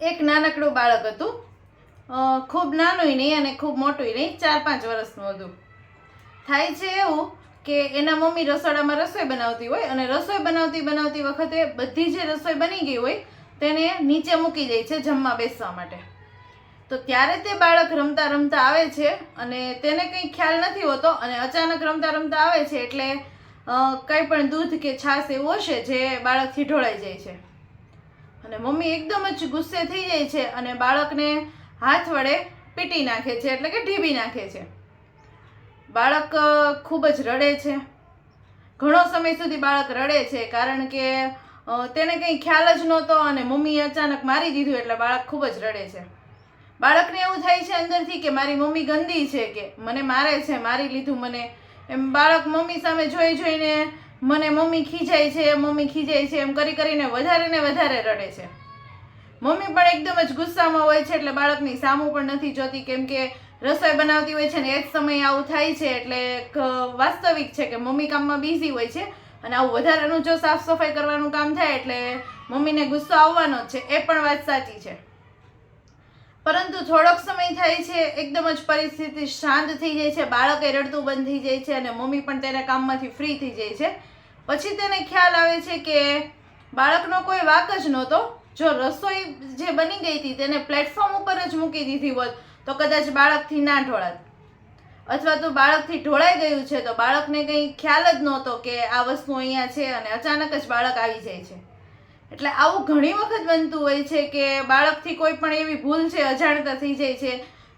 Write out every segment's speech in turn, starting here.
એક નાનકડું બાળક હતું. ખૂબ નાનુંય નહીં અને ખૂબ મોટુંય નહીં, ચાર પાંચ વર્ષનું હતું. થાય છે એવું કે એના મમ્મી રસોડામાં રસોઈ બનાવતી હોય અને રસોઈ બનાવતી બનાવતી વખતે બધી જે રસોઈ બની ગઈ હોય તેને નીચે મૂકી દે છે જમવા બેસવા માટે. તો ત્યારે તે બાળક રમતા રમતા આવે છે અને તેને કંઈ ખ્યાલ નથી હોતો અને અચાનક રમતા રમતા આવે છે એટલે કંઈ પણ દૂધ કે છાશ એવું હશે જે બાળકથી ઢોળાઈ જાય છે. અને મમ્મી એકદમ જ ગુસ્સે થઈ જાય છે અને બાળકને હાથ વડે પીટી નાખે છે, એટલે કે ઢીબી નાખે છે. બાળક ખૂબ જ રડે છે. ઘણો સમય સુધી બાળક રડે છે, કારણ કે તેને કંઈ ખ્યાલ જ નહોતો અને મમ્મીએ અચાનક મારી દીધું એટલે બાળક ખૂબ જ રડે છે. બાળકને એવું થાય છે અંદરથી કે મારી મમ્મી ગંદી છે, કે મને મારે છે, મારી લીધું મને. એમ બાળક મમ્મી સામે જોઈ જોઈને મને મમ્મી ખીજાય છે, મમ્મી ખીજાય છે, એમ કરી કરીને વધારે ને વધારે રડે છે. મમ્મી પણ એકદમ જ ગુસ્સામાં હોય છે, એટલે બાળકની સામું પણ નથી જોતી, કેમ કે રસોઈ બનાવતી હોય છે ને એ જ સમયે આવું થાય છે, એટલે વાસ્તવિક છે કે મમ્મી કામમાં બિઝી હોય છે અને આવું વધારાનું જો સાફ સફાઈ કરવાનું કામ થાય, એટલે મમ્મીને ગુસ્સો આવવાનો જ છે, એ પણ વાત સાચી છે. થોડોક સમય થાય છે, એકદમ જ પરિસ્થિતિ શાંત થઈ જાય છે, બાળકે રડતું બંધ થઈ જાય છે અને મમ્મી પણ તેના કામમાંથી ફ્રી થઈ જાય છે. પછી તેને ખ્યાલ આવે છે કે બાળકનો કોઈ વાક જ નહોતો. જો રસોઈ જે બની ગઈ હતી તેને પ્લેટફોર્મ ઉપર જ મૂકી દીધી હોત, તો કદાચ બાળકથી ના ઢોળાત. અથવા તો બાળકથી ઢોળાઈ ગયું છે, તો બાળકને કંઈ ખ્યાલ જ નહોતો કે આ વસ્તુ અહીંયા છે અને અચાનક જ બાળક આવી જાય છે. એટલે આવું ઘણી વખત બનતું હોય છે કે બાળકથી કોઈ પણ એવી ભૂલ છે, અજાણતા થઈ જાય છે,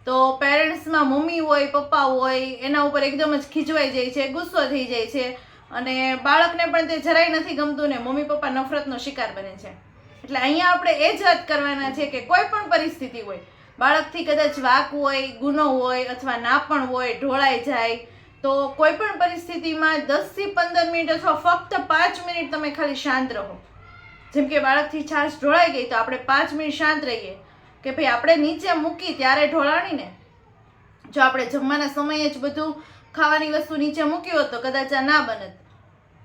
તો પેરેન્ટ્સમાં મમ્મી હોય, પપ્પા હોય, એના ઉપર એકદમ જ ખીચવાઈ જાય છે, ગુસ્સો થઈ જાય છે અને બાળકને પણ તે જરાય નથી ગમતું ને મમ્મી પપ્પા નફરતનો શિકાર બને છે. એટલે અહીંયા આપણે એ જ વાત કરવાના છે કે કોઈ પણ પરિસ્થિતિ હોય, બાળકથી કદાચ વાક હોય, ગુનો હોય અથવા ના પણ હોય, ઢોળાઈ જાય, તો કોઈ પણ પરિસ્થિતિમાં દસથી પંદર મિનિટ અથવા ફક્ત પાંચ મિનિટ તમે ખાલી શાંત રહો. જેમ કે બાળકથી છાશ ઢોળાઈ ગઈ તો આપણે પાંચ મિનિટ શાંત રહીએ. કે ભાઈ, આપણે નીચે મૂકી ત્યારે ઢોળાણીને. જો આપણે જમવાના સમયે જ બધું ખાવાની વસ્તુ નીચે મૂકી હોત તો કદાચ આ ના બનત.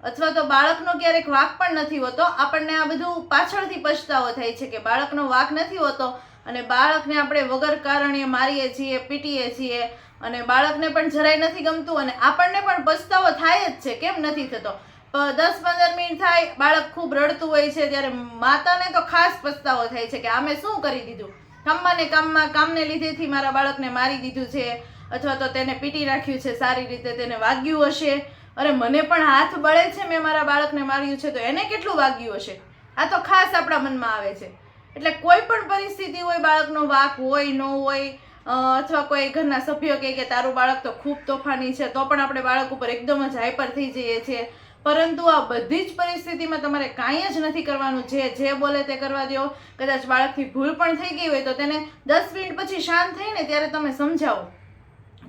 અથવા તો બાળકનો ક્યારેક વાક પણ નથી હોતો. આપણને આ બધું પાછળથી પછતાવો થાય છે કે બાળકનો વાક નથી હોતો અને બાળકને આપણે વગર કારણે મારીએ છીએ, પીટીએ છીએ અને બાળકને પણ જરાય નથી ગમતું અને આપણને પણ પછતાવો થાય જ છે. કેમ નથી થતો? દસ પંદર મિનિટ થાય, બાળક ખૂબ રડતું હોય છે, ત્યારે માતાને તો ખાસ પસ્તાવો થાય છે કે આમે શું કરી દીધું? કામમાં કામમાં, કામને લીધેથી મારા બાળકને મારી દીધું છે, અથવા તો તેને પીટી રાખ્યું છે, સારી રીતે તેને વાગ્યું હશે. અરે, મને પણ હાથ બળે છે મેં મારા બાળકને માર્યું છે, તો એને કેટલું વાગ્યું હશે? આ તો ખાસ આપણા મનમાં આવે છે. એટલે કોઈ પણ પરિસ્થિતિ હોય, બાળકનો વાક હોય, ન હોય અથવા કોઈ ઘરના સભ્યો કહે કે તારું બાળક તો ખૂબ તોફાની છે, તો પણ આપણે બાળક ઉપર એકદમ જ હાઈપર થઈ જઈએ છીએ. પરંતુ આ બધી જ પરિસ્થિતિમાં તમારે કાંઈ જ નથી કરવાનું. જે જે બોલે તે કરવા દો કદાચ બાળકથી ભૂલ પણ થઈ ગઈ હોય તો તેને દસ મિનિટ પછી શાંત થઈને ત્યારે તમે સમજાવો.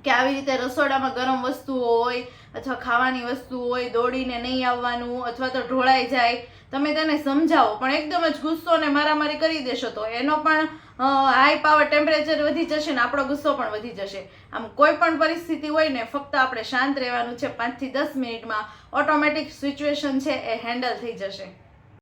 કે આવી રીતે રસોડામાં ગરમ વસ્તુઓ હોય અથવા ખાવાની વસ્તુ હોય, દોડીને નહીં આવવાનું અથવા તો ઢોળાઈ જાય, તમે તેને સમજાવો. પણ એકદમ જ ગુસ્સો ને મારામારી કરી દેશો તો એનો પણ હાઈ પાવર ટેમ્પરેચર વધી જશે ને આપણો ગુસ્સો પણ વધી જશે. આમ કોઈ પણ પરિસ્થિતિ હોય ને ફક્ત આપણે શાંત રહેવાનું છે પાંચથી દસ મિનિટમાં ઓટોમેટિક સિચ્યુએશન છે એ હેન્ડલ થઈ જશે.